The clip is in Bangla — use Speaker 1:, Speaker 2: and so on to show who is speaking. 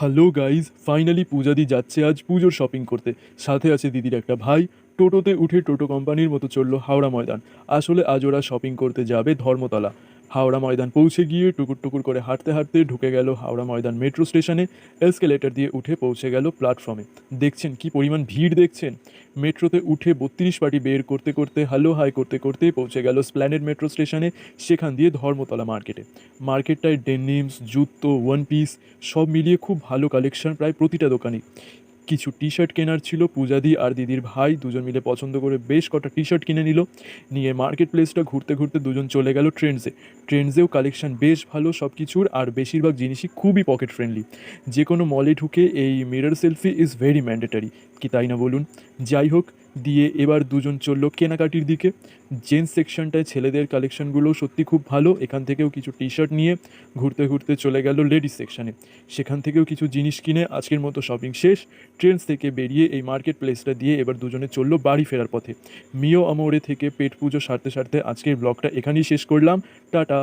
Speaker 1: হ্যালো গাইজ, ফাইনালি পূজাদি যাচ্ছে আজ পুজোর শপিং করতে। সাথে আছে দিদির একটা ভাই, টোটোতে উঠে টোটো কোম্পানির মতো চলল হাওড়া ময়দান। আসলে আজ ওরা শপিং করতে যাবে ধর্মতলা। হাওড়া ময়দান পৌঁছে গিয়ে টুকুর টুকুর করে হাঁটতে হাঁটতে ঢুকে গেল হাওড়া ময়দান মেট্রো স্টেশনে। এসকেলেটার দিয়ে উঠে পৌঁছে গেল প্ল্যাটফর্মে। দেখছেন কি পরিমাণ ভিড় দেখছেন? মেট্রোতে উঠে বত্রিশ পার্টি বের করতে করতে, হ্যালো হাই করতে করতে পৌঁছে গেল স্প্ল্যানেড মেট্রো স্টেশনে, সেখান দিয়ে ধর্মতলা মার্কেটে। মার্কেটটায় ডেনিমস, জুতো, ওয়ান পিস সব মিলিয়ে খুব ভালো কালেকশন প্রায় প্রতিটা দোকানেই। কিছু টি শার্ট কেনার ছিল, পূজাদি আর দিদির ভাই দুজন মিলে পছন্দ করে বেশ কটা টি শার্ট কিনে নিল। নিয়ে মার্কেট প্লেসটা ঘুরতে ঘুরতে দুজন চলে গেল ট্রেন্ডসে ট্রেন্ডসেও কালেকশন বেশ ভালো সব কিছুর আর বেশিরভাগ জিনিসই খুবই পকেট ফ্রেন্ডলি যে কোনো মলে ঢুকে এই mirror selfie is very mandatory কি তাই না বলুন? যাই হোক দিয়ে এবার দুজন চলল কেনাকাটির দিকে। জেন্টস সেকশনটায় ছেলেদের কালেকশনগুলো সত্যি খুব ভালো। এখান থেকেও কিছু টি শার্ট নিয়ে ঘুরতে ঘুরতে চলে গেল লেডিস সেকশানে সেখান থেকেও কিছু জিনিস কিনে আজকের মতো শপিং শেষ। ট্রেন্স থেকে বেরিয়ে এই মার্কেট প্লেসটা দিয়ে এবার দুজনে চলল বাড়ি ফেরার পথে। মিও আমোরে থেকে পেট পুজো সারতে সারতে আজকের ব্লগটা এখানেই শেষ করলাম। টাটা!